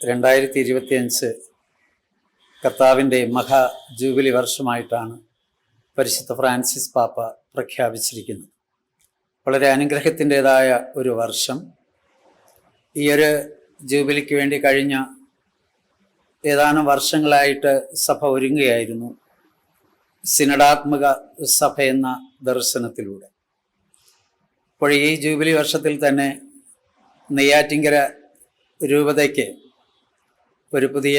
രണ്ടായിരത്തി ഇരുപത്തിയഞ്ച് കർത്താവിന്റെ മഹാ ജൂബിലി വർഷമായിട്ടാണ് പരിശുദ്ധ ഫ്രാൻസിസ് പാപ്പ പ്രഖ്യാപിച്ചിരിക്കുന്നത്. വളരെ അനുഗ്രഹത്തിന്റെതായ ഒരു വർഷം. ഈ ഒരു ജൂബിലിക്ക് വേണ്ടി കഴിഞ്ഞ ഏതാനും വർഷങ്ങളായിട്ട് സഭ ഒരുങ്ങുകയായിരുന്നു. സിനഡാത്മക സഭ എന്ന ദർശനത്തിലൂടെ. അപ്പോൾ ഈ ജൂബിലി വർഷത്തിൽ തന്നെ നെയ്യാറ്റിങ്കര രൂപതയ്ക്ക് ഒരു പുതിയ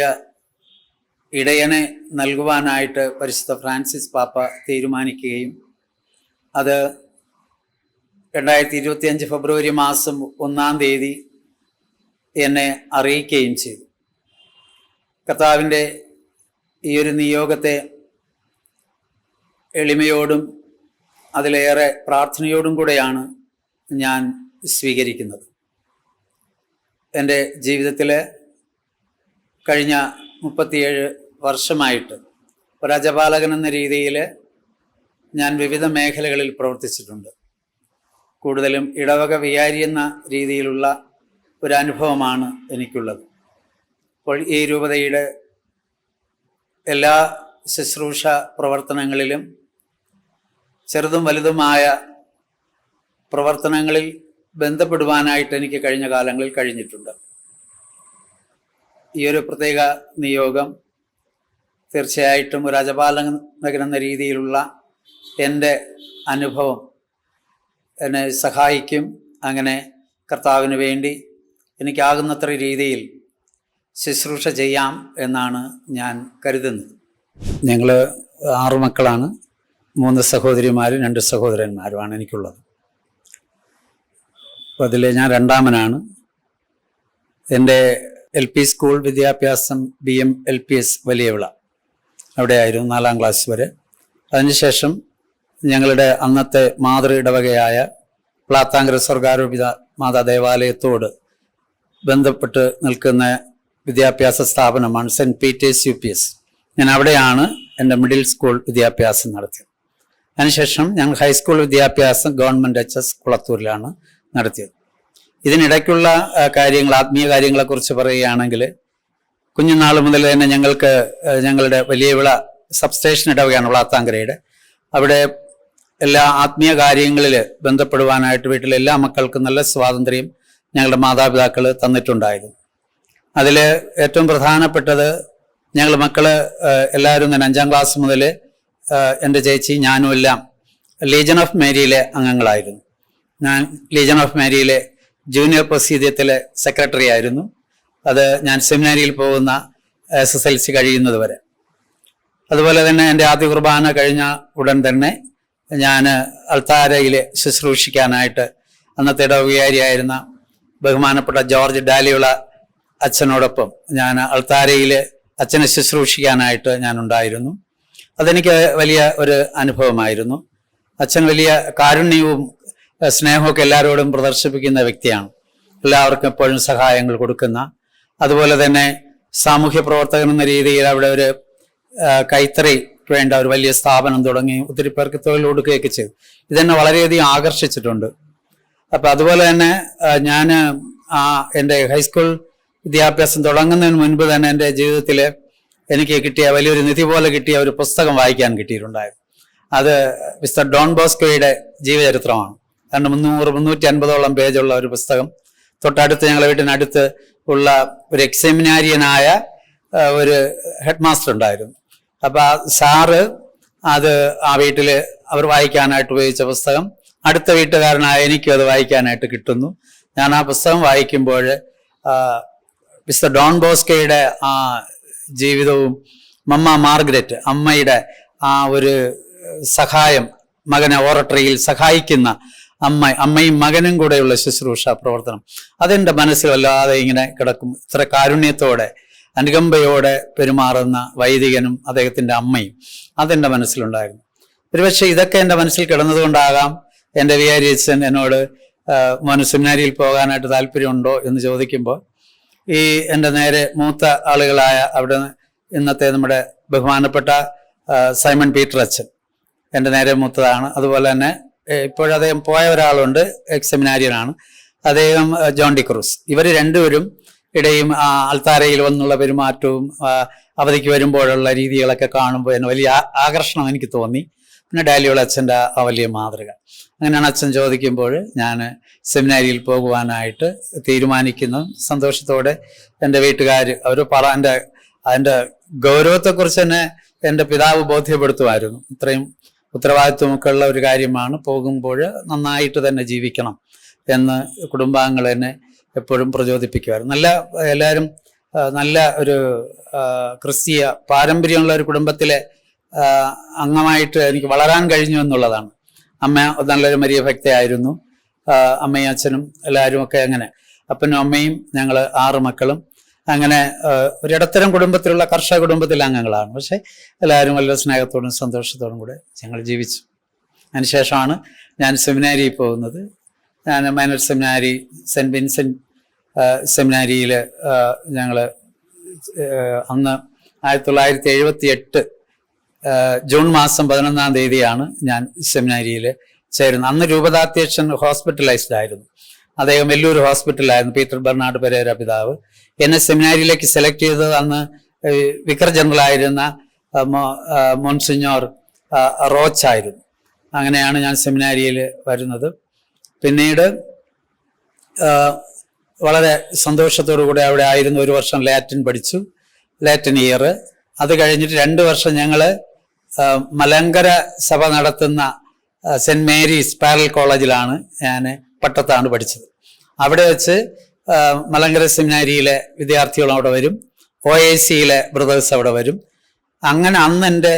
ഇടയനെ നൽകുവാനായിട്ട് പരിശുദ്ധ ഫ്രാൻസിസ് പാപ്പ തീരുമാനിക്കുകയും അത് രണ്ടായിരത്തി ഇരുപത്തിയഞ്ച് ഫെബ്രുവരി മാസം ഒന്നാം തീയതി എന്നെ അറിയിക്കുകയും ചെയ്തു. കർത്താവിന്റെ ഈ ഒരു നിയോഗത്തെ എളിമയോടും അതിലേറെ പ്രാർത്ഥനയോടും കൂടെയാണ് ഞാൻ സ്വീകരിക്കുന്നത്. എന്റെ ജീവിതത്തിൽ കഴിഞ്ഞ മുപ്പത്തിയേഴ് വർഷമായിട്ട് രാജപാലകൻ എന്ന രീതിയിൽ ഞാൻ വിവിധ മേഖലകളിൽ പ്രവർത്തിച്ചിട്ടുണ്ട്. കൂടുതലും ഇടവക വിയാരി എന്ന രീതിയിലുള്ള ഒരു അനുഭവമാണ് എനിക്കുള്ളത്. അപ്പോൾ ഈ രൂപതയുടെ എല്ലാ ശുശ്രൂഷ പ്രവർത്തനങ്ങളിലും ചെറുതും വലുതുമായ പ്രവർത്തനങ്ങളിൽ ബന്ധപ്പെടുവാനായിട്ട് എനിക്ക് കഴിഞ്ഞ കാലങ്ങളിൽ കഴിഞ്ഞിട്ടുണ്ട്. ഈ ഒരു പ്രത്യേക നിയോഗം തീർച്ചയായിട്ടും ഒരു അജപാലകൻ എന്ന രീതിയിലുള്ള എന്റെ അനുഭവം എന്നെ സഹായിക്കും അങ്ങനെ കർത്താവിന് വേണ്ടി എനിക്കാകുന്നത്ര രീതിയിൽ ശുശ്രൂഷ ചെയ്യാം എന്നാണ് ഞാൻ കരുതുന്നത്. ഞങ്ങൾ ആറു മക്കളാണ് മൂന്ന് സഹോദരിമാരും രണ്ട് സഹോദരന്മാരുമാണ് എനിക്കുള്ളത്. അപ്പോൾ അതിൽ ഞാൻ രണ്ടാമനാണ്. എന്റെ എൽ പി സ്കൂൾ വിദ്യാഭ്യാസം B M L P S Valiyavila. അവിടെയായിരുന്നു നാലാം ക്ലാസ് വരെ. അതിനുശേഷം ഞങ്ങളുടെ അന്നത്തെ മാതൃ ഇടവകയായ പ്ലാത്താങ്കര സ്വർഗാരോപിത മാതാ ദേവാലയത്തോട് ബന്ധപ്പെട്ട് നിൽക്കുന്ന വിദ്യാഭ്യാസ സ്ഥാപനമാണ് saint Peter's U P S. ഞാൻ അവിടെയാണ് എന്റെ മിഡിൽ സ്കൂൾ വിദ്യാഭ്യാസം നടത്തിയത്. അതിനുശേഷം ഞങ്ങൾ ഹൈസ്കൂൾ വിദ്യാഭ്യാസം ഗവൺമെന്റ് എച്ച് എസ് കുളത്തൂരിലാണ് നടത്തിയത്. ഇതിനിടയ്ക്കുള്ള കാര്യങ്ങൾ ആത്മീയ കാര്യങ്ങളെക്കുറിച്ച് പറയുകയാണെങ്കിൽ കുഞ്ഞുനാൾ മുതൽ തന്നെ ഞങ്ങൾക്ക് ഞങ്ങളുടെ വലിയ വിള സബ്സ്റ്റേഷൻ ഇടവകയാണ് വളാത്താങ്കരയുടെ. അവിടെ എല്ലാ ആത്മീയ കാര്യങ്ങളിൽ ബന്ധപ്പെടുവാനായിട്ട് വീട്ടിലെ എല്ലാ മക്കൾക്കും നല്ല സ്വാതന്ത്ര്യം ഞങ്ങളുടെ മാതാപിതാക്കൾ തന്നിട്ടുണ്ടായിരുന്നു. അതിൽ ഏറ്റവും പ്രധാനപ്പെട്ടത് ഞങ്ങൾ മക്കൾ എല്ലാവരും തന്നെ അഞ്ചാം ക്ലാസ് മുതൽ എന്റെ ചേച്ചി ഞാനും എല്ലാം ലീജൻ ഓഫ് മേരിയിലെ അംഗങ്ങളായിരുന്നു. ഞാൻ ലീജൻ ഓഫ് മേരിയിലെ ജൂനിയർ പ്രസീദ്യത്തിലെ സെക്രട്ടറി ആയിരുന്നു. അത് ഞാൻ സെമിനാരിയിൽ പോകുന്ന എസ് എസ് എൽ സി കഴിയുന്നത് വരെ. അതുപോലെ തന്നെ എന്റെ ആദ്യ കുർബാന കഴിഞ്ഞ ഉടൻ തന്നെ ഞാൻ അൾത്താരയിൽ ശുശ്രൂഷിക്കാനായിട്ട് അന്നത്തെ ഇടവികാരിയായിരുന്ന ബഹുമാനപ്പെട്ട ജോർജ് ഡാലിയുള്ള അച്ഛനോടൊപ്പം ഞാൻ അൾത്താരയിൽ അച്ഛനെ ശുശ്രൂഷിക്കാനായിട്ട് ഞാൻ ഉണ്ടായിരുന്നു. അതെനിക്ക് വലിയ ഒരു അനുഭവമായിരുന്നു. അച്ഛൻ വലിയ കാരുണ്യവും സ്നേഹമൊക്കെ എല്ലാവരോടും പ്രദർശിപ്പിക്കുന്ന വ്യക്തിയാണ്. എല്ലാവർക്കും എപ്പോഴും സഹായങ്ങൾ കൊടുക്കുന്ന അതുപോലെ തന്നെ സാമൂഹ്യ പ്രവർത്തകൻ എന്ന രീതിയിൽ അവിടെ ഒരു കൈത്തറി വേണ്ട ഒരു വലിയ സ്ഥാപനം തുടങ്ങി ഒത്തിരി പേർക്ക് തൊഴിൽ കൊടുക്കുകയൊക്കെ ചെയ്തു. ഇതെന്നെ വളരെയധികം ആകർഷിച്ചിട്ടുണ്ട്. അപ്പൊ അതുപോലെ തന്നെ ഞാൻ ആ എന്റെ ഹൈസ്കൂൾ വിദ്യാഭ്യാസം തുടങ്ങുന്നതിന് മുൻപ് തന്നെ എന്റെ ജീവിതത്തിൽ എനിക്ക് കിട്ടിയ വലിയൊരു നിധി പോലെ കിട്ടിയ ഒരു പുസ്തകം വായിക്കാൻ കിട്ടിയിട്ടുണ്ടായിരുന്നു. അത് മിസ്റ്റർ ഡോൺ ബോസ്കോയുടെ ജീവചരിത്രമാണ്. രണ്ട് മുന്നൂറ് മുന്നൂറ്റി അൻപതോളം പേജുള്ള ഒരു പുസ്തകം. തൊട്ടടുത്ത് ഞങ്ങളുടെ വീട്ടിനടുത്ത് ഉള്ള ഒരു എക്സെമിനാരിയനായ ഒരു ഹെഡ് മാസ്റ്റർ ഉണ്ടായിരുന്നു. അപ്പോൾ ആ സാറ് അത് ആ വീട്ടിൽ അവർ വായിക്കാനായിട്ട് ഉപയോഗിച്ച പുസ്തകം. അടുത്ത വീട്ടുകാരനായ എനിക്കും അത് വായിക്കാനായിട്ട് കിട്ടുന്നു. ഞാൻ ആ പുസ്തകം വായിക്കുമ്പോൾ മിസ്റ്റർ ഡോൺ ബോസ്കയുടെ ആ ജീവിതവും മമ്മ മാർഗരറ്റ് അമ്മയുടെ ആ ഒരു സഹായം മകനെ ഓറട്ടറിയിൽ സഹായിക്കുന്ന അമ്മ അമ്മയും മകനും കൂടെയുള്ള ശുശ്രൂഷ പ്രവർത്തനം. അതെന്റെ മനസ്സിൽ വല്ലാതെ ഇങ്ങനെ കിടക്കും. ഇത്ര കാരുണ്യത്തോടെ അനുകമ്പയോടെ പെരുമാറുന്ന വൈദികനും അദ്ദേഹത്തിന്റെ അമ്മയും അതെന്റെ മനസ്സിലുണ്ടായിരുന്നു. ഒരുപക്ഷെ ഇതൊക്കെ എന്റെ മനസ്സിൽ കിടന്നതുകൊണ്ടാകാം എന്റെ വികാരി അച്ഛൻ എന്നോട് മോന് പോകാനായിട്ട് താല്പര്യമുണ്ടോ എന്ന് ചോദിക്കുമ്പോൾ ഈ എന്റെ നേരെ മൂത്ത ആളുകളായ അവിടെ ഇന്നത്തെ നമ്മുടെ ബഹുമാനപ്പെട്ട സൈമൺ പീറ്റർ അച്ഛൻ എന്റെ നേരെ മൂത്തതാണ്. അതുപോലെ തന്നെ ഇപ്പോഴദ്ദേഹം പോയ ഒരാളുണ്ട് എക്സെമിനാരിയനാണ് അദ്ദേഹം ജോൺ ഡി ക്രൂസ്. ഇവർ രണ്ടുപേരും ഇടയും അൽത്താരയിൽ വന്നുള്ള പെരുമാറ്റവും അവധിക്ക് വരുമ്പോഴുള്ള രീതികളൊക്കെ കാണുമ്പോൾ എന്നെ വലിയ ആകർഷണം എനിക്ക് തോന്നി. പിന്നെ ഡാലിയുള്ള അച്ഛന്റെ ആ വലിയ മാതൃക. അങ്ങനെയാണ് അച്ഛൻ ചോദിക്കുമ്പോൾ ഞാൻ സെമിനാരിയിൽ പോകുവാനായിട്ട് തീരുമാനിക്കുന്നു. സന്തോഷത്തോടെ എന്റെ വീട്ടുകാർ അവർ പറ എന്റെ അതിന്റെ ഗൗരവത്തെക്കുറിച്ച് തന്നെ എന്റെ പിതാവ് ബോധ്യപ്പെടുത്തുമായിരുന്നു. ഇത്രയും ഉത്തരവാദിത്വമൊക്കെ ഉള്ള ഒരു കാര്യമാണ് പോകുമ്പോൾ നന്നായിട്ട് തന്നെ ജീവിക്കണം എന്ന് കുടുംബാംഗങ്ങൾ എന്നെ എപ്പോഴും പ്രചോദിപ്പിക്കുമായിരുന്നു. നല്ല എല്ലാവരും നല്ല ഒരു ക്രിസ്തീയ പാരമ്പര്യമുള്ള ഒരു കുടുംബത്തിലെ അംഗമായിട്ട് എനിക്ക് വളരാൻ കഴിഞ്ഞു എന്നുള്ളതാണ്. അമ്മ നല്ലൊരു മരിയ ഭക്തയായിരുന്നു. അമ്മയും അച്ഛനും എല്ലാവരും ഒക്കെ അങ്ങനെ. അപ്പനും അമ്മയും ഞങ്ങൾ ആറ് മക്കളും. അങ്ങനെ ഒരിടത്തരം കുടുംബത്തിലുള്ള കർഷക കുടുംബത്തിലെ അംഗങ്ങളാണ്. പക്ഷെ എല്ലാവരും വളരെ സ്നേഹത്തോടും സന്തോഷത്തോടും കൂടെ ഞങ്ങൾ ജീവിച്ചു. അതിനുശേഷമാണ് ഞാൻ സെമിനാരിയിൽ പോകുന്നത്. ഞാൻ മൈനർ സെമിനാരി സെന്റ് വിൻസെന്റ് സെമിനാരിയിൽ ഞങ്ങൾ അന്ന് ആയിരത്തി തൊള്ളായിരത്തി എഴുപത്തി എട്ട് ജൂൺ മാസം പതിനൊന്നാം തീയതിയാണ് ഞാൻ സെമിനാരിയിൽ ചേരുന്നത്. അന്ന് രൂപതാധ്യക്ഷൻ ഹോസ്പിറ്റലൈസ്ഡ് ആയിരുന്നു. അദ്ദേഹം വെല്ലൂർ ഹോസ്പിറ്റലായിരുന്നു പീറ്റർ ബെർണാഡ് പെരേര പിതാവ്. എന്നെ സെമിനാരിയിലേക്ക് സെലക്ട് ചെയ്തത് അന്ന് വിക്കർ മോ- മോൺസിഞ്ഞോർ റോച്ച് ആയിരുന്നു. അങ്ങനെയാണ് ഞാൻ സെമിനാരിയിൽ വരുന്നത്. പിന്നീട് വളരെ സന്തോഷത്തോടു കൂടെ അവിടെ ആയിരുന്നു ഒരു വർഷം ലാറ്റിൻ പഠിച്ചു ലാറ്റിൻ ഇയർ. അത് കഴിഞ്ഞിട്ട് രണ്ട് വർഷം ഞങ്ങൾ മലങ്കര സഭ നടത്തുന്ന സെന്റ് മേരീസ് പാരൽ കോളേജിലാണ് ഞാൻ പട്ടത്താണ് പഠിച്ചത്. അവിടെ വെച്ച് മലങ്കര സെമിനാരിയിലെ വിദ്യാർത്ഥികളും അവിടെ വരും. ഒ എ സിയിലെ ബ്രദേഴ്സ് അവിടെ വരും. അങ്ങനെ അന്ന് എന്റെ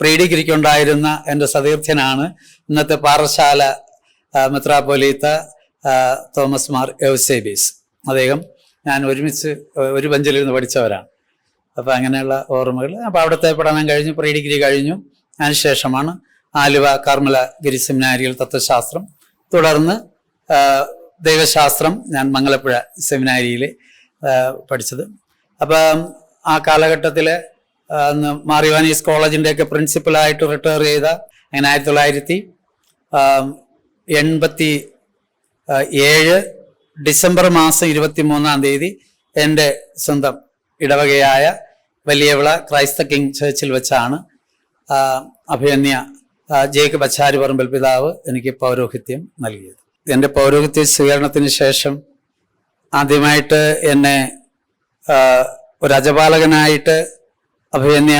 പ്രീ ഡിഗ്രിക്ക് ഉണ്ടായിരുന്ന എന്റെ സതീർത്ഥ്യനാണ് ഇന്നത്തെ പാറശാല മെത്രാപോലീത്ത തോമസ് മാർ എവ്സേബീസ്. അദ്ദേഹം ഞാൻ ഒരുമിച്ച് ഒരു ബെഞ്ചിലിരുന്ന് പഠിച്ചവരാണ്. അപ്പോൾ അങ്ങനെയുള്ള ഓർമ്മകൾ. അപ്പോൾ അവിടുത്തെ പഠനം കഴിഞ്ഞു പ്രീ ഡിഗ്രി കഴിഞ്ഞു. അതിനുശേഷമാണ് ആലുവ കർമ്മല ഗിരി സെമിനാരിയിൽ തത്വശാസ്ത്രം തുടർന്ന് ദൈവശാസ്ത്രം ഞാൻ മംഗലപ്പുഴ സെമിനാരിയിൽ പഠിച്ചത്. അപ്പം ആ കാലഘട്ടത്തിൽ മാറിവാനീസ് കോളേജിന്റെയൊക്കെ പ്രിൻസിപ്പലായിട്ട് റിട്ടയർ ചെയ്ത അങ്ങനെ ആയിരത്തി തൊള്ളായിരത്തി എൺപത്തി ഏഴ് ഡിസംബർ മാസം ഇരുപത്തി മൂന്നാം തീയതി എന്റെ സ്വന്തം ഇടവകയായ വലിയവിള ക്രൈസ്ത കിങ് ചേർച്ചിൽ വെച്ചാണ് ആ, അഭിയന്യ ആ, പറമ്പൽ പിതാവ് എനിക്ക് പൗരോഹിത്യം നൽകിയത്. എന്റെ പൗരോഹിത്യ സ്വീകരണത്തിന് ശേഷം ആദ്യമായിട്ട് എന്നെ ഒരു അജപാലകനായിട്ട് അഭിയന്യ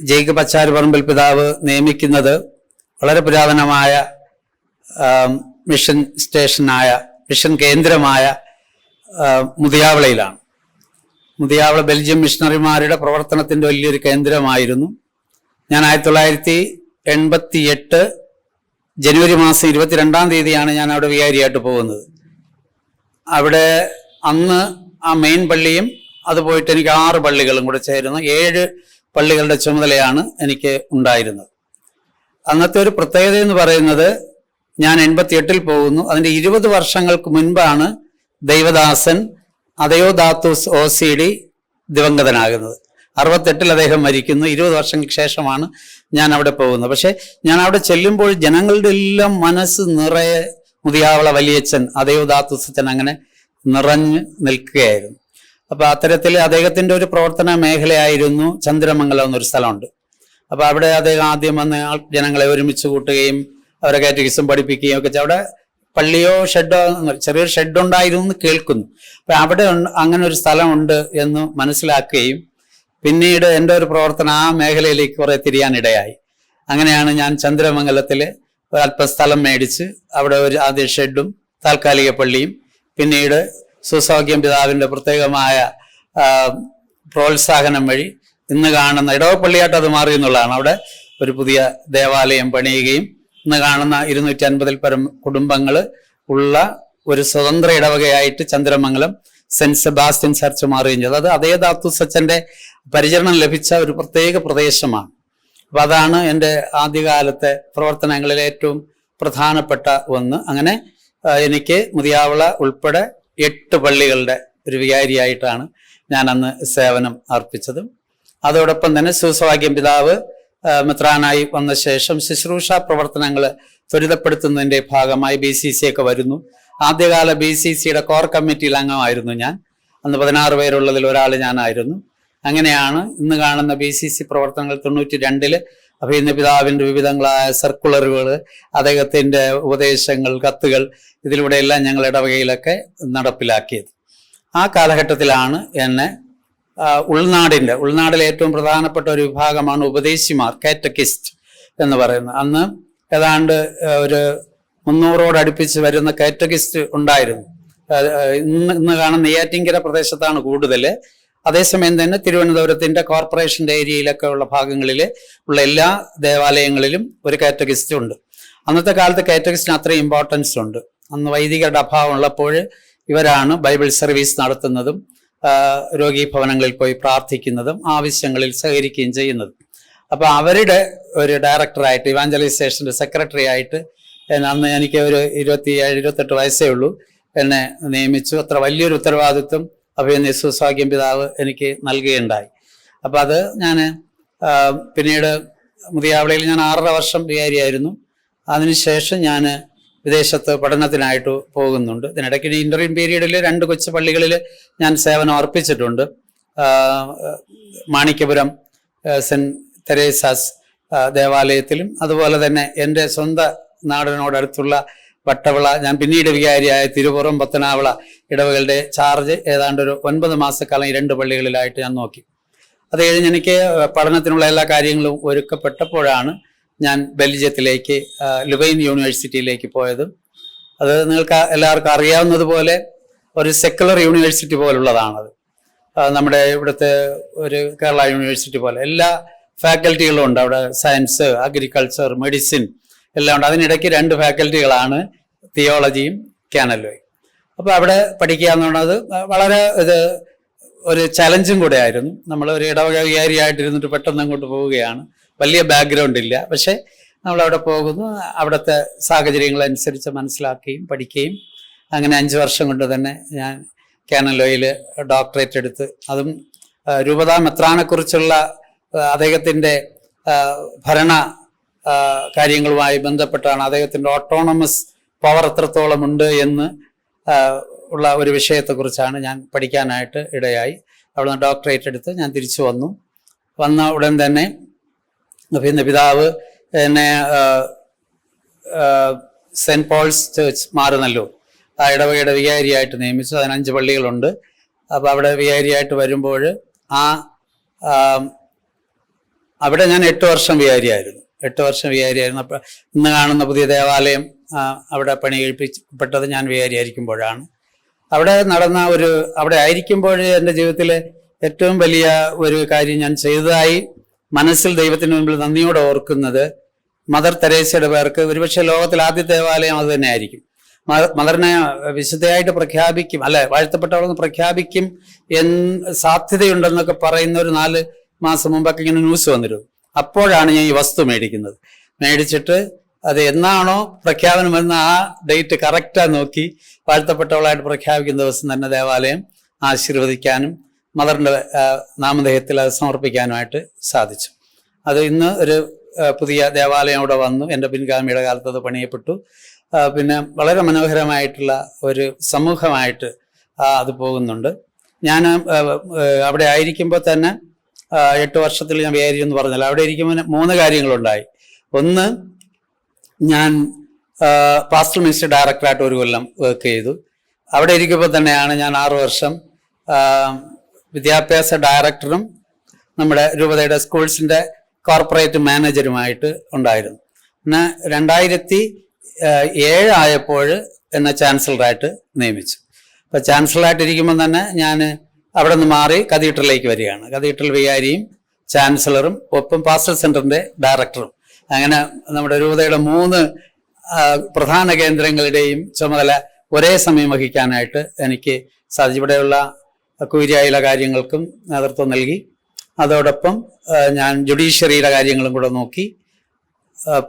ജേക്കബ് പച്ചാരുപറമ്പിൽ പിതാവ് നിയമിക്കുന്നത് വളരെ പുരാതനമായ മിഷൻ സ്റ്റേഷനായ മിഷൻ കേന്ദ്രമായ മുതിയാവളയിലാണ്. മുതിയാവള ബെൽജിയം മിഷണറിമാരുടെ പ്രവർത്തനത്തിന്റെ വലിയൊരു കേന്ദ്രമായിരുന്നു. ഞാൻ ആയിരത്തി തൊള്ളായിരത്തി എൺപത്തി എട്ട് ജനുവരി മാസം ഇരുപത്തിരണ്ടാം തീയതിയാണ് ഞാൻ അവിടെ വികാരിയായിട്ട് പോകുന്നത്. അവിടെ അന്ന് ആ മെയിൻ പള്ളിയും അത് പോയിട്ട് എനിക്ക് ആറ് പള്ളികളും കൂടെ ചേരുന്നു ഏഴ് പള്ളികളുടെ ചുമതലയാണ് എനിക്ക് ഉണ്ടായിരുന്നത്. അന്നത്തെ ഒരു പ്രത്യേകത എന്ന് പറയുന്നത് ഞാൻ എൺപത്തി എട്ടിൽ പോകുന്നു. അതിന്റെ ഇരുപത് വർഷങ്ങൾക്ക് മുൻപാണ് ദൈവദാസൻ അതയോ അതയോദാത്തൂസ് ഒ സി ഡി ദിവംഗതനാകുന്നത്. അറുപത്തെട്ടിൽ അദ്ദേഹം മരിക്കുന്നു. ഇരുപത് വർഷങ്ങൾക്ക് ശേഷമാണ് ഞാൻ അവിടെ പോകുന്നത്. പക്ഷേ ഞാൻ അവിടെ ചെല്ലുമ്പോൾ ജനങ്ങളുടെ എല്ലാം മനസ്സ് നിറയെ മുതിയാവള വലിയച്ഛൻ അതയോദാത്തൂസച്ചൻ അങ്ങനെ നിറഞ്ഞു നിൽക്കുകയായിരുന്നു. അപ്പൊ അത്തരത്തിൽ അദ്ദേഹത്തിന്റെ ഒരു പ്രവർത്തന മേഖലയായിരുന്നു ചന്ദ്രമംഗലം എന്നൊരു സ്ഥലമുണ്ട്. അപ്പൊ അവിടെ അദ്ദേഹം ആദ്യം വന്ന് ജനങ്ങളെ ഒരുമിച്ച് കൂട്ടുകയും അവരെ കാറ്റഗിസം പഠിപ്പിക്കുകയും ഒക്കെ അവിടെ പള്ളിയോ ഷെഡോ ചെറിയൊരു ഷെഡ് ഉണ്ടായിരുന്നു എന്ന് കേൾക്കുന്നു. അപ്പൊ അവിടെ അങ്ങനെ ഒരു സ്ഥലമുണ്ട് എന്ന് മനസ്സിലാക്കുകയും പിന്നീട് എന്റെ ഒരു പ്രവർത്തനം ആ മേഖലയിലേക്ക് കുറെ തിരിയാനിടയായി അങ്ങനെയാണ് ഞാൻ ചന്ദ്രമംഗലത്തിൽ അല്പസ്ഥലം മേടിച്ച് അവിടെ ഒരു ആദ്യ ഷെഡും താൽക്കാലിക പള്ളിയും പിന്നീട് സുസൗഖ്യം പിതാവിന്റെ പ്രത്യേകമായ പ്രോത്സാഹനം വഴി ഇന്ന് കാണുന്ന ഇടവപ്പള്ളിയായിട്ട് അത് മാറി എന്നുള്ളതാണ്. അവിടെ ഒരു പുതിയ ദേവാലയം പണിയുകയും ഇന്ന് കാണുന്ന ഇരുന്നൂറ്റി അൻപതിൽ പരം കുടുംബങ്ങൾ ഉള്ള ഒരു സ്വതന്ത്ര ഇടവകയായിട്ട് ചന്ദ്രമംഗലം സെന്റ് സെബാസ്റ്റ്യൻ ചർച്ച് മാറുകയും ചെയ്തു. അത് അതേ ധാത്തുസച്ചന്റെ പരിചരണം ലഭിച്ച ഒരു പ്രത്യേക പ്രദേശമാണ്. അപ്പൊ അതാണ് എന്റെ ആദ്യകാലത്തെ പ്രവർത്തനങ്ങളിൽ ഏറ്റവും പ്രധാനപ്പെട്ട ഒന്ന്. അങ്ങനെ എനിക്ക് മുതിയാവള ഉൾപ്പെടെ എട്ട് പള്ളികളുടെ ഒരു വികാരിയായിട്ടാണ് ഞാൻ അന്ന് സേവനം അർപ്പിച്ചതും. അതോടൊപ്പം തന്നെ സുസൗഭാഗ്യം പിതാവ് മിത്രാനായി വന്ന ശേഷം ശുശ്രൂഷ പ്രവർത്തനങ്ങൾ ത്വരിതപ്പെടുത്തുന്നതിന്റെ ഭാഗമായി ബി സി സി ഒക്കെ വരുന്നു. ആദ്യകാല ബി സി സിയുടെ കോർ കമ്മിറ്റിയിൽ അംഗമായിരുന്നു ഞാൻ. അന്ന് പതിനാറ് പേരുള്ളതിൽ ഒരാൾ ഞാനായിരുന്നു. അങ്ങനെയാണ് ഇന്ന് കാണുന്ന ബി സി സി പ്രവർത്തനങ്ങൾ തൊണ്ണൂറ്റി രണ്ടിൽ അഭിനന്ദ പിതാവിന്റെ വിവിധങ്ങളായ സർക്കുലറുകൾ അദ്ദേഹത്തിന്റെ ഉപദേശങ്ങൾ കത്തുകൾ ഇതിലൂടെയെല്ലാം ഞങ്ങൾ ഇടവകയിലൊക്കെ നടപ്പിലാക്കിയത്. ആ കാലഘട്ടത്തിലാണ് എന്നെ ഉൾനാടിന്റെ ഉൾനാടിലെ ഏറ്റവും പ്രധാനപ്പെട്ട ഒരു വിഭാഗമാണ് ഉപദേശിമാർ കാറ്റക്കിസ്റ്റ് എന്ന് പറയുന്നത്. അന്ന് ഏതാണ്ട് ഒരു മുന്നൂറോട് അടുപ്പിച്ച് വരുന്ന കാറ്റഗിസ്റ്റ് ഉണ്ടായിരുന്നു. ഇന്ന് ഇന്ന് കാണുന്ന നെയ്യാറ്റിങ്കര പ്രദേശത്താണ് കൂടുതൽ അതേസമയം തന്നെ തിരുവനന്തപുരത്തിന്റെ കോർപ്പറേഷന്റെ ഏരിയയിലൊക്കെ ഉള്ള ഭാഗങ്ങളിൽ ഉള്ള എല്ലാ ദേവാലയങ്ങളിലും ഒരു കാറ്റഗിസ്റ്റ് ഉണ്ട്. അന്നത്തെ കാലത്ത് കാറ്റഗിസ്റ്റിന് അത്രയും ഇമ്പോർട്ടൻസ് ഉണ്ട്. അന്ന് വൈദികരുടെ അഭാവം ഉള്ളപ്പോൾ ഇവരാണ് ബൈബിൾ സർവീസ് നടത്തുന്നതും രോഗീഭവനങ്ങളിൽ രോഗീ ഭവനങ്ങളിൽ പോയി പ്രാർത്ഥിക്കുന്നതും ആവശ്യങ്ങളിൽ സഹകരിക്കുകയും ചെയ്യുന്നതും. അപ്പൊ അവരുടെ ഒരു ഡയറക്ടറായിട്ട് ഇവാഞ്ചലൈസേഷന്റെ സെക്രട്ടറി ആയിട്ട് അന്ന് എനിക്ക് ഒരു ഇരുപത്തി ഏഴ് ഇരുപത്തെട്ട് വയസ്സേ ഉള്ളൂ. എന്നെ നിയമിച്ചു. അത്ര വലിയൊരു ഉത്തരവാദിത്വം അഭിനന്ദ സുസ്വാഗ്യം പിതാവ് എനിക്ക് നൽകുകയുണ്ടായി. അപ്പം അത് ഞാൻ പിന്നീട് മുതിയാവളയിൽ ഞാൻ ആറര വർഷം വികാരിയായിരുന്നു. അതിനുശേഷം ഞാൻ വിദേശത്ത് പഠനത്തിനായിട്ട് പോകുന്നുണ്ട്. ഇതിനിടയ്ക്ക് ഇന്റർവ്യൂ പീരീഡിൽ രണ്ട് കൊച്ചു പള്ളികളിൽ ഞാൻ സേവനം അർപ്പിച്ചിട്ടുണ്ട്. മാണിക്യപുരം സെന്റ് തെരേസാസ് ദേവാലയത്തിലും അതുപോലെ തന്നെ എന്റെ സ്വന്തം നാടിനോടടുത്തുള്ള വട്ടവിള ഞാൻ പിന്നീട് വികാരിയായ തിരുപുറം പത്തനാവിള ഇടവകളുടെ ചാർജ് ഏതാണ്ട് ഒരു ഒൻപത് മാസക്കാലം ഈ രണ്ട് പള്ളികളിലായിട്ട് ഞാൻ നോക്കി. അത് കഴിഞ്ഞ് എനിക്ക് പഠനത്തിനുള്ള എല്ലാ കാര്യങ്ങളും ഒരുക്കപ്പെട്ടപ്പോഴാണ് ഞാൻ ബെൽജിയത്തിലേക്ക് ലുബൈൻ യൂണിവേഴ്സിറ്റിയിലേക്ക് പോയത്. അത് നിങ്ങൾക്ക് എല്ലാവർക്കും അറിയാവുന്നതുപോലെ ഒരു സെക്കുലർ യൂണിവേഴ്സിറ്റി പോലുള്ളതാണത്. നമ്മുടെ ഇവിടുത്തെ ഒരു കേരള യൂണിവേഴ്സിറ്റി പോലെ എല്ലാ ഫാക്കൽറ്റികളും ഉണ്ട്. അവിടെ സയൻസ് അഗ്രികൾച്ചർ മെഡിസിൻ എല്ലാം ഉണ്ട്. അതിനിടയ്ക്ക് രണ്ട് ഫാക്കൽറ്റികളാണ് തിയോളജിയും കാനലോയും. അപ്പോൾ അവിടെ പഠിക്കുക എന്നുള്ളത് വളരെ ഇത് ഒരു ചലഞ്ചും കൂടെ ആയിരുന്നു. നമ്മൾ ഒരു ഇടവക വികാരിയായിട്ടിരുന്നിട്ട് പെട്ടെന്ന് അങ്ങോട്ട് പോവുകയാണ്. വലിയ ബാക്ക്ഗ്രൗണ്ട് ഇല്ല. പക്ഷേ നമ്മളവിടെ പോകുന്നു. അവിടുത്തെ സാഹചര്യങ്ങൾ അനുസരിച്ച് മനസ്സിലാക്കുകയും പഠിക്കുകയും അങ്ങനെ അഞ്ച് വർഷം കൊണ്ട് തന്നെ ഞാൻ കാനലോയിൽ ഡോക്ടറേറ്റ് എടുത്ത് അതും രൂപതാ മെത്രാനെക്കുറിച്ചുള്ള അദ്ദേഹത്തിന്റെ ഭരണ കാര്യങ്ങളുമായി ബന്ധപ്പെട്ടാണ് അദ്ദേഹത്തിന്റെ ഓട്ടോണമസ് പവർ എത്രത്തോളം ഉണ്ട് എന്ന് ഉള്ള ഒരു വിഷയത്തെക്കുറിച്ചാണ് ഞാൻ പഠിക്കാനായിട്ട് ഇടയായി. അവിടുന്ന് ഡോക്ടറേറ്റ് എടുത്ത് ഞാൻ തിരിച്ചു വന്നു. വന്ന ഉടൻ തന്നെ പിന്നെ പിതാവ് എന്നെ സെന്റ് പോൾസ് ചേർച്ച് മാറുന്നല്ലോ ആ ഇടവകയുടെ വികാരിയായിട്ട് നിയമിച്ചു. അതിന് അഞ്ച് പള്ളികളുണ്ട്. അപ്പോൾ അവിടെ വികാരിയായിട്ട് വരുമ്പോൾ ആ, അവിടെ ഞാൻ എട്ട് വർഷം വികാരിയായിരുന്നു. എട്ട് വർഷം വികാരിയായിരുന്നു. അപ്പം ഇന്ന് കാണുന്ന പുതിയ ദേവാലയം അവിടെ പണി കഴിപ്പിക്കപ്പെട്ടത് ഞാൻ വികാരിയായിരിക്കുമ്പോഴാണ്. അവിടെ നടന്ന ഒരു അവിടെ ആയിരിക്കുമ്പോൾ എന്റെ ജീവിതത്തിലെ ഏറ്റവും വലിയ ഒരു കാര്യം ഞാൻ ചെയ്തതായി മനസ്സിൽ ദൈവത്തിന് മുമ്പിൽ നന്ദിയോടെ ഓർക്കുന്നത് മദർ തെരേസയുടെ പേർക്ക് ഒരുപക്ഷെ ലോകത്തിൽ ആദ്യ ദേവാലയം അത് തന്നെ ആയിരിക്കും മദറിനെ വിശുദ്ധയായിട്ട് പ്രഖ്യാപിക്കും അല്ലെ വാഴ്ത്തപ്പെട്ടവളെന്ന് പ്രഖ്യാപിക്കും എന്ന് സാധ്യതയുണ്ടെന്നൊക്കെ പറയുന്ന ഒരു നാല് മാസം മുമ്പൊക്കെ ഇങ്ങനെ ന്യൂസ് വന്നിരുന്നു. അപ്പോഴാണ് ഞാൻ ഈ വസ്തു മേടിക്കുന്നത്. മേടിച്ചിട്ട് അത് എന്നാണോ പ്രഖ്യാപനം വരുന്ന ആ ഡേറ്റ് കറക്റ്റാ നോക്കി വാഴ്ത്തപ്പെട്ടവളായിട്ട് പ്രഖ്യാപിക്കുന്ന ദിവസം തന്നെ ദേവാലയം ആശീർവദിക്കാനും മദറിന്റെ നാമദേഹത്തിൽ അത് സമർപ്പിക്കാനുമായിട്ട് സാധിച്ചു. അത് ഇന്ന് ഒരു പുതിയ ദേവാലയം അവിടെ വന്നു. എന്റെ പിൻഗാമിയുടെ കാലത്ത് അത് പണിയപ്പെട്ടു. പിന്നെ വളരെ മനോഹരമായിട്ടുള്ള ഒരു സമൂഹമായിട്ട് അത് പോകുന്നുണ്ട്. ഞാൻ അവിടെ ആയിരിക്കുമ്പോൾ തന്നെ എട്ട് വർഷത്തിൽ ഞാൻ വിചാരിച്ചു എന്ന് പറഞ്ഞാൽ അവിടെ ഇരിക്കുമ്പോൾ മൂന്ന് കാര്യങ്ങളുണ്ടായി. ഒന്ന് ഞാൻ പാസ്റ്റർ മിനിസ്റ്റർ ഡയറക്ടറായിട്ട് ഒരു കൊല്ലം വർക്ക് ചെയ്തു. അവിടെ ഇരിക്കുമ്പോൾ തന്നെയാണ് ഞാൻ ആറു വർഷം വിദ്യാഭ്യാസ ഡയറക്ടറും നമ്മുടെ രൂപതയുടെ സ്കൂൾസിന്റെ കോർപ്പറേറ്റ് മാനേജറുമായിട്ട് ഉണ്ടായിരുന്നു. പിന്നെ രണ്ടായിരത്തി ഏഴ് ആയപ്പോൾ എന്നെ ചാൻസലറായിട്ട് നിയമിച്ചു. അപ്പോൾ ചാൻസലറായിട്ടിരിക്കുമ്പോൾ തന്നെ ഞാൻ അവിടെ നിന്ന് മാറി കതീഡ്രലിലേക്ക് വരികയാണ്. കതീഡ്രൽ വികാരിയും ചാൻസലറും ഒപ്പം പാസ്റ്റൽ സെന്ററിന്റെ ഡയറക്ടറും. അങ്ങനെ നമ്മുടെ രൂപതയുടെ മൂന്ന് പ്രധാന കേന്ദ്രങ്ങളുടെയും ചുമതല ഒരേ സമയം വഹിക്കാനായിട്ട് എനിക്ക് സാധിച്ചു. ഇവിടെയുള്ള കുരിയായിലെ കാര്യങ്ങൾക്കും നേതൃത്വം നൽകി. അതോടൊപ്പം ഞാൻ ജുഡീഷ്യറിയുടെ കാര്യങ്ങളും കൂടെ നോക്കി.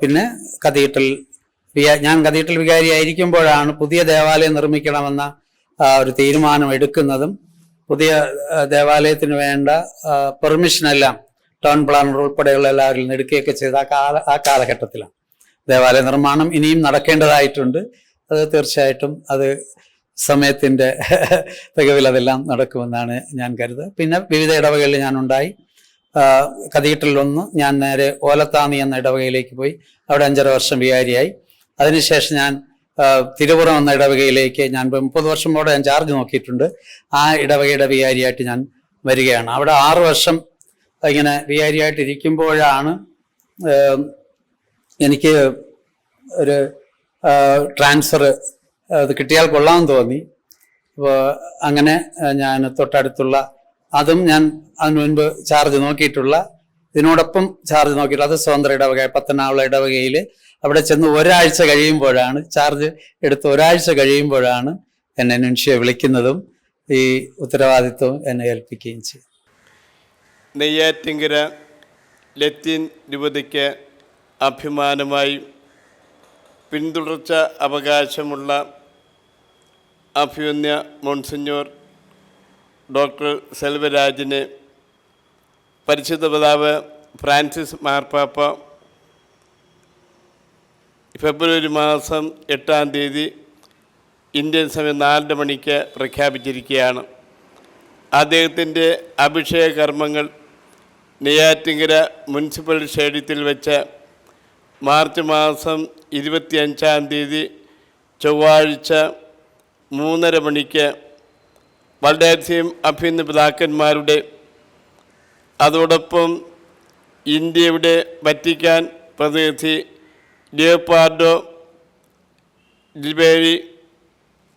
പിന്നെ കതീഡ്രൽ ഞാൻ കതീഡ്രൽ വികാരി ആയിരിക്കുമ്പോഴാണ് പുതിയ ദേവാലയം നിർമ്മിക്കണമെന്ന ഒരു തീരുമാനം എടുക്കുന്നതും പുതിയ ദേവാലയത്തിന് വേണ്ട പെർമിഷൻ എല്ലാം ടൗൺ പ്ലാനർ ഉൾപ്പെടെയുള്ള എല്ലാവരിൽ നിന്ന് എടുക്കുകയൊക്കെ ചെയ്ത ആ കാല ആ കാലഘട്ടത്തിലാണ്. ദേവാലയ നിർമ്മാണം ഇനിയും നടക്കേണ്ടതായിട്ടുണ്ട്. അത് തീർച്ചയായിട്ടും അത് സമയത്തിന്റെ തികവിൽ അതെല്ലാം നടക്കുമെന്നാണ് ഞാൻ കരുതുക. പിന്നെ വിവിധ ഇടവകളിൽ ഞാൻ ഉണ്ടായി കതീട്ടലിലൊന്ന് ഞാൻ നേരെ ഓലത്താന്നി എന്ന ഇടവകയിലേക്ക് പോയി. അവിടെ അഞ്ചര വർഷം വികാരിയായി. അതിനുശേഷം ഞാൻ തിരുപുറം എന്ന ഇടവകയിലേക്ക് ഞാൻ മുപ്പത് വർഷം കൂടെ ഞാൻ ചാർജ് നോക്കിയിട്ടുണ്ട്. ആ ഇടവകയുടെ വികാരിയായിട്ട് ഞാൻ വരികയാണ്. അവിടെ ആറ് വർഷം ഇങ്ങനെ വികാരിയായിട്ട് ഇരിക്കുമ്പോഴാണ് എനിക്ക് ഒരു ട്രാൻസ്ഫർ അത് കിട്ടിയാൽ കൊള്ളാമെന്ന് തോന്നി. അപ്പോൾ അങ്ങനെ ഞാൻ തൊട്ടടുത്തുള്ള അതും ഞാൻ അതിന് മുൻപ് ചാർജ് നോക്കിയിട്ടുള്ള ഇതിനോടൊപ്പം ചാർജ് നോക്കിയിട്ടുള്ള അത് സ്വതന്ത്ര ഇടവക പത്തനാവുള്ള ഇടവകയിൽ അവിടെ ചെന്ന് ഒരാഴ്ച കഴിയുമ്പോഴാണ് ചാർജ് എടുത്ത് ഒരാഴ്ച കഴിയുമ്പോഴാണ് എന്നെ നിൻഷിയെ വിളിക്കുന്നതും ഈ ഉത്തരവാദിത്വം എന്നെ ഏൽപ്പിക്കുകയും ചെയ്യും. നെയ്യാറ്റിങ്കര ലത്തീൻ രൂപതയ്ക്ക് അഭിമാനമായി പിന്തുടർച്ച അവകാശമുള്ള അഭ്യുന്യ മോൺസിഞ്ഞോർ ഡോക്ടർ സെൽവരാജിനെ പരിശുദ്ധ പിതാവ് ഫ്രാൻസിസ് മാർപ്പാപ്പ ഫെബ്രുവരി മാസം എട്ടാം തീയതി ഇന്ത്യൻ സമയം നാലര മണിക്ക് പ്രഖ്യാപിച്ചിരിക്കുകയാണ്. അദ്ദേഹത്തിന്റെ അഭിഷേക കർമ്മങ്ങൾ നെയ്യാറ്റിങ്കര മുനിസിപ്പൽ സ്റ്റേഡിയത്തിൽ വെച്ച് മാർച്ച് മാസം ഇരുപത്തിയഞ്ചാം തീയതി ചൊവ്വാഴ്ച മൂന്നര മണിക്ക് വളരെയധികം അഭിന്ന പിതാക്കന്മാരുടെ അതോടൊപ്പം ഇന്ത്യയുടെ വറ്റിക്കാൻ പ്രതിനിധി ലിയോപാർഡോ ജിബേരി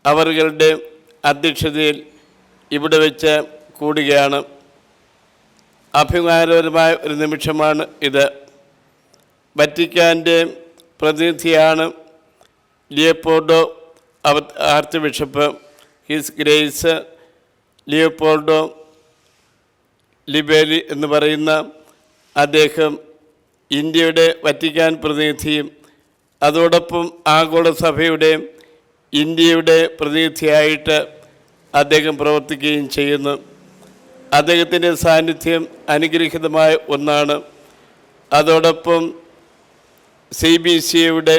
അവരുടെ അധ്യക്ഷതയിൽ ഇവിടെ വെച്ച് കൂടുകയാണ്. അഭിമാനപരമായ ഒരു നിമിഷമാണ് ഇത്. വറ്റിക്കാന്റെ പ്രതിനിധിയാണ് ലിയോപോൾഡോ അവ archbishop his grace Leopoldo ലിബേലി എന്ന് പറയുന്ന അദ്ദേഹം ഇന്ത്യയുടെ വറ്റിക്കാൻ പ്രതിനിധിയും അതോടൊപ്പം ആഗോള സഭയുടെ ഇന്ത്യയുടെ പ്രതിനിധിയായിട്ട് അദ്ദേഹം പ്രവർത്തിക്കുകയും ചെയ്യുന്നു. അദ്ദേഹത്തിന്റെ സാന്നിധ്യം അനുഗ്രഹീതമായ ഒന്നാണ്. അതോടൊപ്പം സി ബി സിയുടെ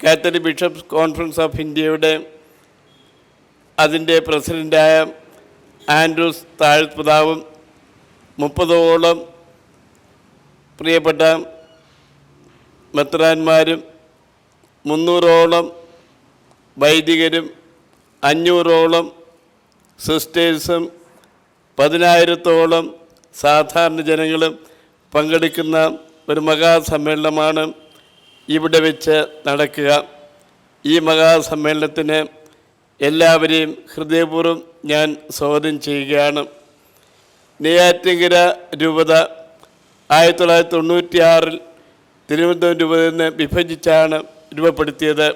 കാത്തലിക് ബിഷപ്സ് കോൺഫറൻസ് ഓഫ് ഇന്ത്യയുടെ അതിന്റെ പ്രസിഡന്റായ ആൻഡ്രൂസ് താഴ്പിതാവും മുപ്പതോളം പ്രിയപ്പെട്ട മെത്രാന്മാരും മുന്നൂറോളം വൈദികരും അഞ്ഞൂറോളം സിസ്റ്റേഴ്സും പതിനായിരത്തോളം സാധാരണ ജനങ്ങളും പങ്കെടുക്കുന്ന ഒരു മഹാസമ്മേളനമാണ് ഇവിടെ വെച്ച് നടക്കുക. ഈ മഹാസമ്മേളനത്തിന് എല്ലാവരെയും ഹൃദയപൂർവം ഞാൻ സ്വാഗതം ചെയ്യുകയാണ്. നെയ്യാറ്റിങ്കര രൂപത ആയിരത്തി തൊള്ളായിരത്തി തൊണ്ണൂറ്റി ആറിൽ തിരുവനന്തപുരം രൂപതയിൽ നിന്ന് വിഭജിച്ചാണ് രൂപപ്പെടുത്തിയത്.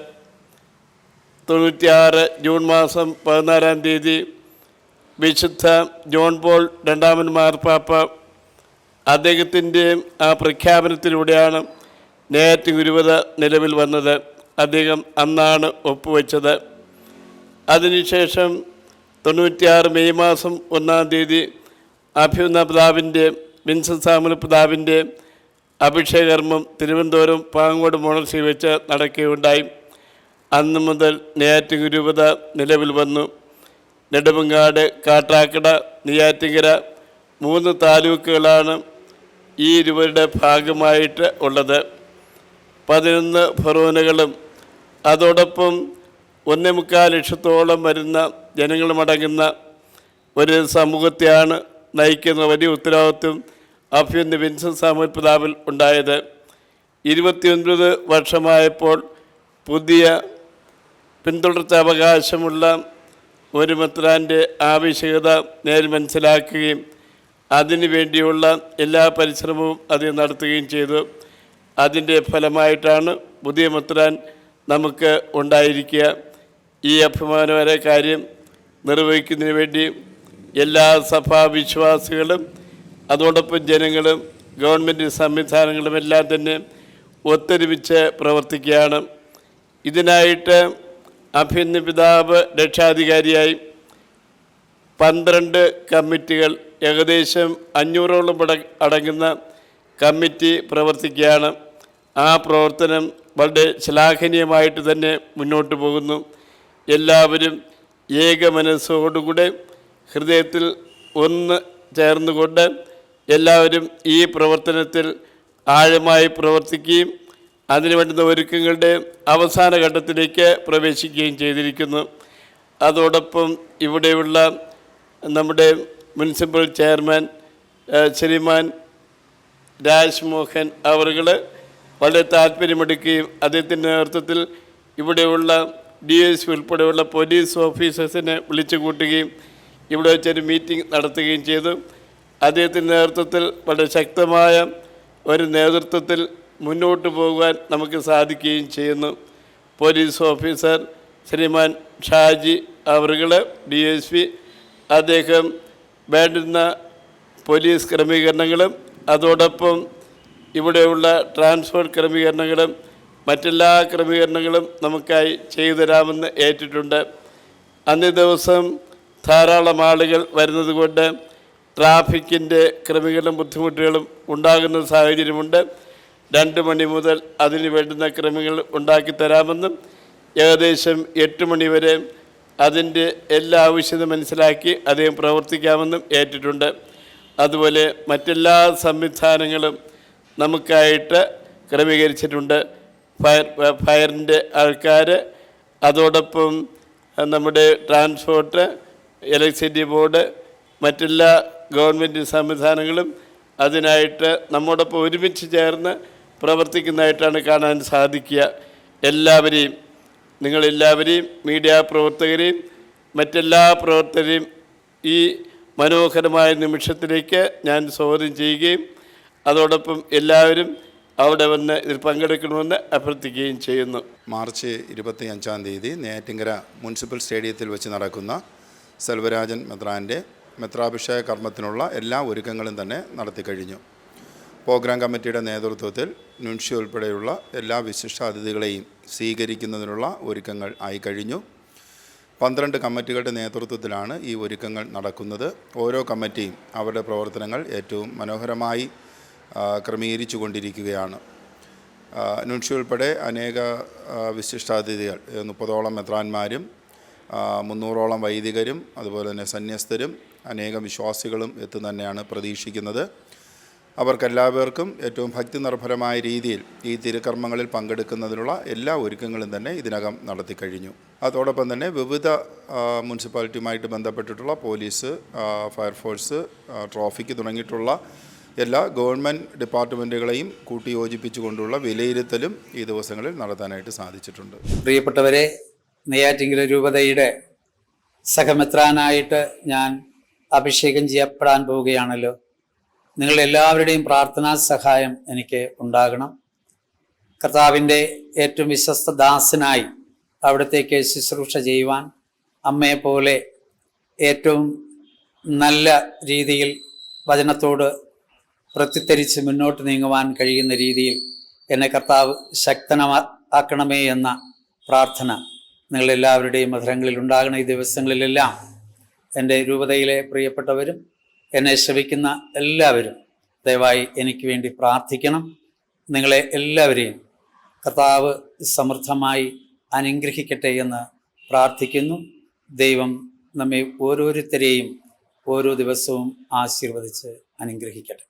തൊണ്ണൂറ്റിയാറ് ജൂൺ മാസം പതിനാലാം തീയതി വിശുദ്ധ ജോൺ പോൾ രണ്ടാമൻ മാർപ്പാപ്പ അദ്ദേഹത്തിന്റെ ആ പ്രഖ്യാപനത്തിലൂടെയാണ് നേറ്റ് ഗുരുവത നിലവിൽ വന്നത്. അദ്ദേഹം അന്നാണ് ഒപ്പുവെച്ചത്. അതിനുശേഷം തൊണ്ണൂറ്റിയാറ് മെയ് മാസം ഒന്നാം തീയതി അഭ്യുന്ന പിതാവിന്റെ വിൻസൻ സാമുൽ പിതാവിന്റെ അഭിഷേകർമ്മം തിരുവനന്തപുരം പാങ്ങോട് മോണർസി വെച്ച് നടക്കുകയുണ്ടായി. അന്ന് മുതൽ നെയ്യാറ്റിൻ രൂപത നിലവിൽ വന്നു. നെടുമങ്ങാട് കാട്ടാക്കട നെയ്യാറ്റിങ്കര മൂന്ന് താലൂക്കുകളാണ് ഈ രൂപയുടെ ഭാഗമായിട്ട് ഉള്ളത്. പതിനൊന്ന് ഫറോനുകളും അതോടൊപ്പം ഒന്നേ മുക്കാൽ ലക്ഷത്തോളം വരുന്ന ജനങ്ങളുമടങ്ങുന്ന ഒരു സമൂഹത്തെയാണ് നയിക്കുന്ന വലിയ ഉത്തരവാദിത്വം അഭ്യുന്ന വിൻസൻ സാമുൽ പിതാവിൽ ഉണ്ടായത്. ഇരുപത്തിയൊൻപത് വർഷമായപ്പോൾ പുതിയ പിന്തുടർച്ച അവകാശമുള്ള ഒരു മെത്രാന്റെ ആവശ്യകത നേർ മനസ്സിലാക്കുകയും അതിനു വേണ്ടിയുള്ള എല്ലാ പരിശ്രമവും അത് നടത്തുകയും ചെയ്തു. അതിന്റെ ഫലമായിട്ടാണ് പുതിയ മെത്രാൻ നമുക്ക് ഉണ്ടായിരിക്കുക. ഈ അഭിമാനകര കാര്യം നിർവഹിക്കുന്നതിന് വേണ്ടി എല്ലാ സഭാവിശ്വാസികളും അതോടൊപ്പം ജനങ്ങളും ഗവൺമെന്റ് സംവിധാനങ്ങളും എല്ലാം തന്നെ ഒത്തൊരുമിച്ച് പ്രവർത്തിക്കുകയാണ്. ഇതിനായിട്ട് അഭിന്ന പിതാവ് രക്ഷാധികാരിയായി പന്ത്രണ്ട് കമ്മിറ്റികൾ ഏകദേശം അഞ്ഞൂറോളം അട- അടങ്ങുന്ന കമ്മിറ്റി പ്രവർത്തിക്കുകയാണ്. ആ പ്രവർത്തനം വളരെ ശ്ലാഘനീയമായിട്ട് തന്നെ മുന്നോട്ട് പോകുന്നു. എല്ലാവരും ഏക മനസ്സോടുകൂടെ ഹൃദയത്തിൽ ഒന്ന് ചേർന്നുകൊണ്ട് എല്ലാവരും ഈ പ്രവർത്തനത്തിൽ ആഴമായി പ്രവർത്തിക്കുകയും അതിന് വേണ്ടുന്ന ഒരുക്കങ്ങളുടെ അവസാന ഘട്ടത്തിലേക്ക് പ്രവേശിക്കുകയും ചെയ്തിരിക്കുന്നു. അതോടൊപ്പം ഇവിടെയുള്ള നമ്മുടെ മുനിസിപ്പൽ ചെയർമാൻ ശ്രീമാൻ രാജ്മോഹൻ അവറുകൾ വളരെ താല്പര്യമെടുക്കുകയും അദ്ദേഹത്തിന്റെ നേതൃത്വത്തിൽ ഇവിടെയുള്ള ഡി എസ് ഉൾപ്പെടെയുള്ള പോലീസ് ഓഫീസേഴ്സിനെ വിളിച്ചു കൂട്ടുകയും ഇവിടെ വെച്ചൊരു മീറ്റിംഗ് നടത്തുകയും ചെയ്തു. അദ്ദേഹത്തിന്റെ നേതൃത്വത്തിൽ വളരെ ശക്തമായ ഒരു നേതൃത്വത്തിൽ മുന്നോട്ട് പോകുവാൻ നമുക്ക് സാധിക്കുകയും ചെയ്യുന്നു. പോലീസ് ഓഫീസർ ശ്രീമാൻ ഷാജി അവറുകൾ ഡി എസ് പി അദ്ദേഹം വേണ്ടുന്ന പോലീസ് ക്രമീകരണങ്ങളും അതോടൊപ്പം ഇവിടെയുള്ള ട്രാൻസ്പോർട്ട് ക്രമീകരണങ്ങളും മറ്റെല്ലാ ക്രമീകരണങ്ങളും നമുക്കായി ചെയ്തു തരാമെന്ന് ഏറ്റിട്ടുണ്ട്. അന്നേ ദിവസം ധാരാളം ആളുകൾ വരുന്നത് കൊണ്ട് ട്രാഫിക്കിന്റെ ക്രമീകരണം ബുദ്ധിമുട്ടുകളും ഉണ്ടാകുന്ന സാഹചര്യമുണ്ട്. രണ്ട് മണി മുതൽ അതിന് വേണ്ടുന്ന ക്രമങ്ങൾ ഉണ്ടാക്കി തരാമെന്നും ഏകദേശം എട്ട് മണി വരെ അതിന്റെ എല്ലാ ആവശ്യത മനസ്സിലാക്കി അദ്ദേഹം പ്രവർത്തിക്കാമെന്നും ഏറ്റിട്ടുണ്ട്. അതുപോലെ മറ്റെല്ലാ സംവിധാനങ്ങളും നമുക്കായിട്ട് ക്രമീകരിച്ചിട്ടുണ്ട്. ഫയർ ഫയറിന്റെ ആൾക്കാർ അതോടൊപ്പം നമ്മുടെ ട്രാൻസ്പോർട്ട് ഇലക്ട്രിസിറ്റി ബോർഡ് മറ്റെല്ലാ ഗവൺമെന്റ് സംവിധാനങ്ങളും അതിനായിട്ട് നമ്മോടൊപ്പം ഒരുമിച്ച് ചേർന്ന് പ്രവർത്തിക്കുന്നതായിട്ടാണ് കാണാൻ സാധിക്കുക. എല്ലാവരെയും നിങ്ങളെല്ലാവരെയും മീഡിയ പ്രവർത്തകരെയും മറ്റെല്ലാ പ്രവർത്തകരെയും ഈ മനോഹരമായ നിമിഷത്തിലേക്ക് ഞാൻ സ്വാഗതം ചെയ്യുകയും അതോടൊപ്പം എല്ലാവരും അവിടെ വന്ന് ഇതിൽ പങ്കെടുക്കണമെന്ന് അഭ്യർത്ഥിക്കുകയും ചെയ്യുന്നു. മാർച്ച് ഇരുപത്തി അഞ്ചാം തീയതി നെയ്യാറ്റിങ്കര മുനിസിപ്പൽ സ്റ്റേഡിയത്തിൽ വെച്ച് നടക്കുന്ന സെൽവരാജൻ മെത്രാന്റെ മെത്രാഭിഷേക കർമ്മത്തിനുള്ള എല്ലാ ഒരുക്കങ്ങളും തന്നെ നടത്തി കഴിഞ്ഞു. പ്രോഗ്രാം കമ്മിറ്റിയുടെ നേതൃത്വത്തിൽ നുൻഷി ഉൾപ്പെടെയുള്ള എല്ലാ വിശിഷ്ട അതിഥികളെയും സ്വീകരിക്കുന്നതിനുള്ള ഒരുക്കങ്ങൾ ആയി കഴിഞ്ഞു. പന്ത്രണ്ട് കമ്മിറ്റികളുടെ നേതൃത്വത്തിലാണ് ഈ ഒരുക്കങ്ങൾ നടക്കുന്നത്. ഓരോ കമ്മിറ്റിയും അവരുടെ പ്രവർത്തനങ്ങൾ ഏറ്റവും മനോഹരമായി ക്രമീകരിച്ചു കൊണ്ടിരിക്കുകയാണ് നുൻഷി ഉൾപ്പെടെ അനേക വിശിഷ്ടാതിഥികൾ മുപ്പതോളം മെത്രാന്മാരും മുന്നൂറോളം വൈദികരും അതുപോലെ തന്നെ സന്യസ്തരും അനേകം വിശ്വാസികളും എത്തും തന്നെയാണ് പ്രതീക്ഷിക്കുന്നത്. അവർക്കെല്ലാവർക്കും ഏറ്റവും ഭക്തി നിർഭരമായ രീതിയിൽ ഈ തിരുക്കർമ്മങ്ങളിൽ പങ്കെടുക്കുന്നതിനുള്ള എല്ലാ ഒരുക്കങ്ങളും തന്നെ ഇതിനകം നടത്തി കഴിഞ്ഞു. അതോടൊപ്പം തന്നെ വിവിധ മുനിസിപ്പാലിറ്റിയുമായിട്ട് ബന്ധപ്പെട്ടിട്ടുള്ള പോലീസ് ഫയർഫോഴ്സ് ട്രാഫിക് തുടങ്ങിയിട്ടുള്ള എല്ലാ ഗവൺമെന്റ് ഡിപ്പാർട്ട്മെന്റുകളെയും കൂട്ടിയോജിപ്പിച്ചുകൊണ്ടുള്ള വിലയിരുത്തലും ഈ ദിവസങ്ങളിൽ നടത്താനായിട്ട് സാധിച്ചിട്ടുണ്ട്. പ്രിയപ്പെട്ടവരെ നെയ്യാറ്റിങ്കര രൂപതയുടെ സഹമെത്രാനായിട്ട് ഞാൻ അഭിഷേകം ചെയ്യപ്പെടാൻ പോവുകയാണല്ലോ. നിങ്ങളെല്ലാവരുടെയും പ്രാർത്ഥനാ സഹായം എനിക്ക് ഉണ്ടാകണം. കർത്താവിന്റെ ഏറ്റവും വിശ്വസ്ത ദാസനായി അവിടത്തേക്ക് ശുശ്രൂഷ ചെയ്യുവാൻ അമ്മയെപ്പോലെ ഏറ്റവും നല്ല രീതിയിൽ വചനത്തോട് പ്രത്യുത്തരിച്ച് മുന്നോട്ട് നീങ്ങുവാൻ കഴിയുന്ന രീതിയിൽ എന്നെ കർത്താവ് ശക്തനമാക്കണമേ എന്ന പ്രാർത്ഥന നിങ്ങളെല്ലാവരുടെയും മധുരങ്ങളിൽ ഉണ്ടാകുന്ന ഈ ദിവസങ്ങളിലെല്ലാം എന്റെ രൂപതയിലെ പ്രിയപ്പെട്ടവരും എന്നെ ശ്രവിക്കുന്ന എല്ലാവരും ദയവായി എനിക്ക് വേണ്ടി പ്രാർത്ഥിക്കണം. നിങ്ങളെ എല്ലാവരെയും കർത്താവ് സമൃദ്ധമായി അനുഗ്രഹിക്കട്ടെ എന്ന് പ്രാർത്ഥിക്കുന്നു. ദൈവം നമ്മെ ഓരോരുത്തരെയും ഓരോ ദിവസവും ആശീർവദിച്ച് അനുഗ്രഹിക്കട്ടെ.